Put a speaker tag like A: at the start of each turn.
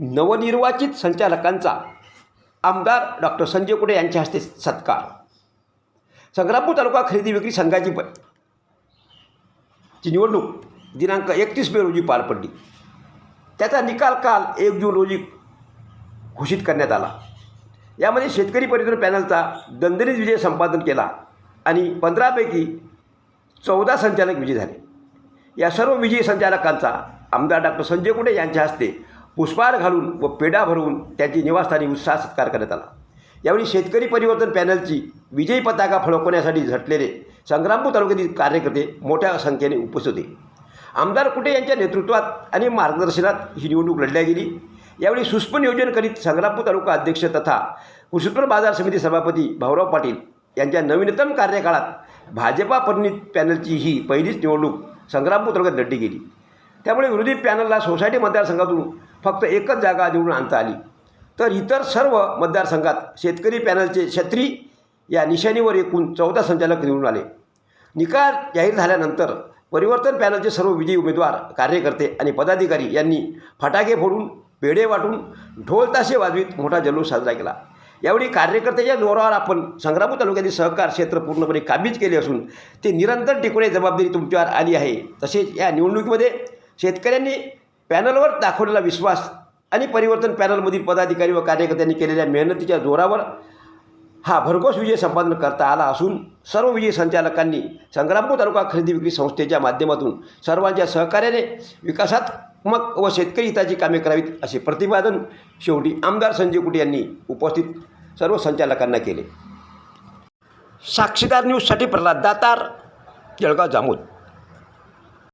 A: नवनिर्वाचित संचालकांचा आमदार डॉक्टर संजय कुटे यांच्या हस्ते सत्कार. संग्रामपूर तालुका खरेदी विक्री संघाची प ची निवडणूक दिनांक एकतीस मे रोजी पार पडली. त्याचा निकाल काल एक जून रोजी घोषित करण्यात आला. यामध्ये शेतकरी परिवर्तन पॅनलचा दणदणीत विजय संपादन केला आणि पंधरापैकी चौदा संचालक विजयी झाले. या सर्व विजयी संचालकांचा आमदार डॉक्टर संजय कुटे यांच्या हस्ते पुष्पहार घालून व पेढा भरवून त्यांची निवासस्थानी उत्साह सत्कार करण्यात आला. यावेळी शेतकरी परिवर्तन पॅनलची विजयी पताका फडकवण्यासाठी झटलेले संग्रामपूर तालुक्यातील कार्यकर्ते मोठ्या संख्येने उपस्थित होते. आमदार कुटे यांच्या नेतृत्वात आणि मार्गदर्शनात ही निवडणूक लढल्या गेली. यावेळी सुस्प नियोजन करीत संग्रामपूर तालुका अध्यक्ष तथा कृषी बाजार समिती सभापती भाऊराव पाटील यांच्या नवीनतम कार्यकाळात भाजपा परिणित पॅनलची ही पहिलीच निवडणूक संग्रामपूर तालुक्यात लढली गेली. त्यामुळे विरोधी पॅनलला सोसायटी मतदारसंघातून फक्त एकच जागा निवडून आणता आली. तर इतर सर्व मतदारसंघात शेतकरी पॅनलचे छत्री या निशाणीवर एकूण चौदा संचालक निवडून आले. निकाल जाहीर झाल्यानंतर परिवर्तन पॅनलचे सर्व विजयी उमेदवार कार्यकर्ते आणि पदाधिकारी यांनी फटाके फोडून पेढे वाटून ढोल ताशे वाजवीत मोठा जल्लोष साजरा केला. यावेळी कार्यकर्त्याच्या जोरावर आपण संग्रामपूर तालुक्यातील सहकार क्षेत्र पूर्णपणे काबीज केले असून ते निरंतर टिकवणे जबाबदारी तुमच्यावर आली आहे. तसेच या निवडणुकीमध्ये शेतकऱ्यांनी पॅनलवर दाखवलेला विश्वास आणि परिवर्तन पॅनलमधील पदाधिकारी व कार्यकर्त्यांनी केलेल्या मेहनतीच्या जोरावर हा भरघोस विजय संपादन करता आला असून सर्व विजय संचालकांनी संग्रामपूर तालुका खरेदी विक्री संस्थेच्या माध्यमातून सर्वांच्या सहकार्याने विकासात्मक व शेतकरी हिताची कामे करावीत असे प्रतिपादन शेवटी आमदार संजय कुटे यांनी उपस्थित सर्व संचालकांना केले. साक्षीदार न्यूजसाठी प्रल्हाद दातार जळगाव जामोद.